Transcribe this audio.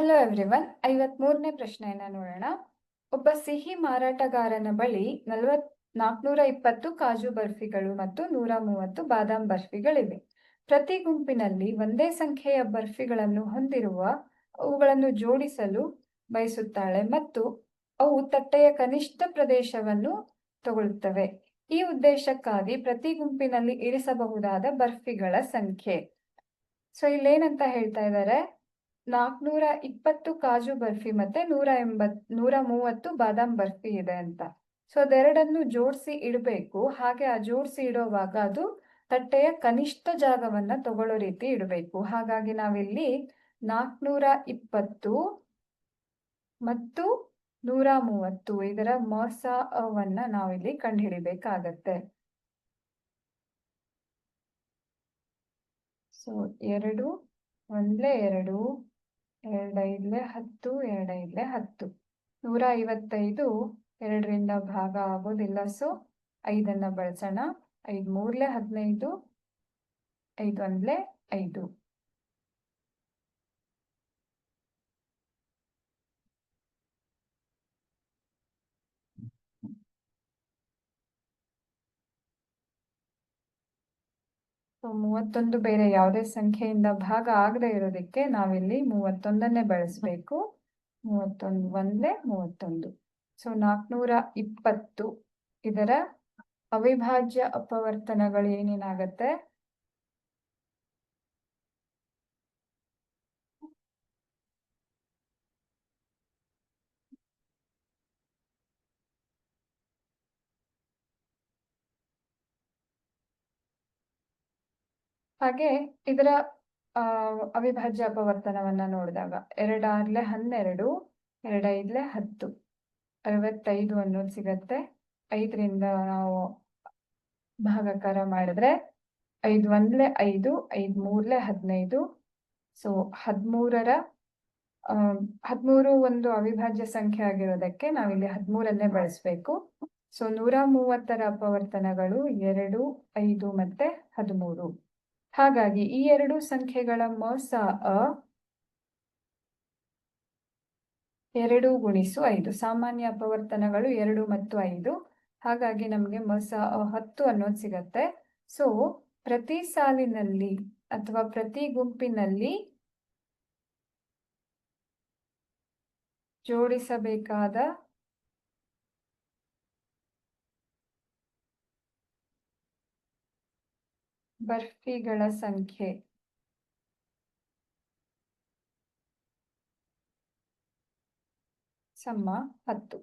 Hello everyone ಐವತ್ಮೂರನೇ ಪ್ರಶ್ನೆಯನ್ನ ನೋಡೋಣ. ಒಬ್ಬ ಸಿಹಿ ಮಾರಾಟಗಾರನ ಬಳಿ ನಲವತ್ ನಾಲ್ಕುನೂರ ಇಪ್ಪತ್ತು ಕಾಜು ಬರ್ಫಿಗಳು ಮತ್ತು ನೂರ ಮೂವತ್ತು ಬಾದಾಮ್ ಬರ್ಫಿಗಳಿವೆ. ಪ್ರತಿ ಗುಂಪಿನಲ್ಲಿ ಒಂದೇ ಸಂಖ್ಯೆಯ ಬರ್ಫಿಗಳನ್ನು ಹೊಂದಿರುವ ಅವುಗಳನ್ನು ಜೋಡಿಸಲು ಬಯಸುತ್ತಾಳೆ ಮತ್ತು ಅವು ತಟ್ಟೆಯ ಕನಿಷ್ಠ ಪ್ರದೇಶವನ್ನು ತಗೊಳ್ಳುತ್ತವೆ. ಈ ಉದ್ದೇಶಕ್ಕಾಗಿ ಪ್ರತಿ ಗುಂಪಿನಲ್ಲಿ ಇರಿಸಬಹುದಾದ ಬರ್ಫಿಗಳ ಸಂಖ್ಯೆ. ಸೊ ಇಲ್ಲೇನಂತ ಹೇಳ್ತಾ ಇದ್ದಾರೆ ನಾಲ್ಕುನೂರ ಇಪ್ಪತ್ತು ಕಾಜು ಬರ್ಫಿ ಮತ್ತೆ ನೂರ ಎಂಬತ್, ನೂರ ಮೂವತ್ತು ಬಾದಾಮ್ ಬರ್ಫಿ ಇದೆ ಅಂತ. ಸೊ ಅದೆರಡನ್ನು ಜೋಡಿಸಿ ಇಡಬೇಕು. ಹಾಗೆ ಆ ಜೋಡಿಸಿ ಇಡೋವಾಗ ಅದು ತಟ್ಟೆಯ ಕನಿಷ್ಠ ಜಾಗವನ್ನ ತಗೊಳ್ಳೋ ರೀತಿ ಇಡಬೇಕು. ಹಾಗಾಗಿ ನಾವಿಲ್ಲಿ ನಾಲ್ಕನೂರ ಇಪ್ಪತ್ತು ಮತ್ತು ನೂರ ಮೂವತ್ತು ಇದರ ಮೊಸವನ್ನ ನಾವಿಲ್ಲಿ ಕಂಡುಹಿಡಿಬೇಕಾಗತ್ತೆ. ಸೊ ಎರಡು, ಒಂದ್ಲೆ ಎರಡು. ಎರಡೈದ್ಲೆ ಹತ್ತು ಎರಡೈದ್ಲೆ ಹತ್ತು. ನೂರ ಐವತ್ತೈದು ಎರಡರಿಂದ ಭಾಗ ಆಗೋದಿಲ್ಲ. ಸೊ ಐದನ್ನು ಬಳಸೋಣ. ಐದು ಮೂರ್ಲೆ ಹದಿನೈದು ಐದು ಒಂದ್ಲೆ ಐದು. ಸೊ ಮೂವತ್ತೊಂದು ಬೇರೆ ಯಾವುದೇ ಸಂಖ್ಯೆಯಿಂದ ಭಾಗ ಆಗದೆ ಇರೋದಕ್ಕೆ ನಾವಿಲ್ಲಿ ಮೂವತ್ತೊಂದನ್ನೇ ಬಳಸಬೇಕು. ಮೂವತ್ತೊಂದು ಒಂದೇ ಮೂವತ್ತೊಂದು. ಸೊ ನಾಲ್ಕುನೂರ ಇಪ್ಪತ್ತು ಇದರ ಅವಿಭಾಜ್ಯ ಅಪವರ್ತನಗಳು ಏನೇನಾಗತ್ತೆ? ಹಾಗೆ ಇದರ, ಆ, ಅವಿಭಾಜ್ಯ ಅಪವರ್ತನವನ್ನ ನೋಡಿದಾಗ ಎರಡಾರ್ಲೆ ಹನ್ನೆರಡು, ಎರಡೈದ್ಲೆ ಹತ್ತು, ಅರವತ್ತೈದು ಅನ್ನೋದು ಸಿಗತ್ತೆ. ಐದರಿಂದ ನಾವು ಭಾಗಾಕಾರ ಮಾಡಿದ್ರೆ ಐದು ಒಂದ್ಲೆ ಐದು, ಐದ್ ಮೂರ್ಲೆ ಹದಿನೈದು. ಸೊ ಹದಿಮೂರರ ಹದಿಮೂರು ಒಂದು ಅವಿಭಾಜ್ಯ ಸಂಖ್ಯೆ ಆಗಿರೋದಕ್ಕೆ ನಾವಿಲ್ಲಿ ಹದಿಮೂರನ್ನೇ ಬಳಸಬೇಕು. ಸೊ ನೂರ ಮೂವತ್ತರ ಅಪವರ್ತನಗಳು ಎರಡು, ಐದು ಮತ್ತೆ ಹದಿಮೂರು. ಹಾಗಾಗಿ ಈ ಎರಡು ಸಂಖ್ಯೆಗಳ ಮೊಸ ಅ ಎರಡು ಗುಣಿಸು ಐದು. ಸಾಮಾನ್ಯ ಅಪವರ್ತನಗಳು ಎರಡು ಮತ್ತು ಐದು. ಹಾಗಾಗಿ ನಮಗೆ ಮೊಸ ಅ ಹತ್ತು ಅನ್ನೋದು ಸಿಗತ್ತೆ. ಸೊ ಪ್ರತಿ ಸಾಲಿನಲ್ಲಿ ಅಥವಾ ಪ್ರತಿ ಗುಂಪಿನಲ್ಲಿ ಜೋಡಿಸಬೇಕಾದ ಬರ್ಫಿಗಳ ಸಂಖ್ಯೆ. ಸಮ ಹತ್ತು.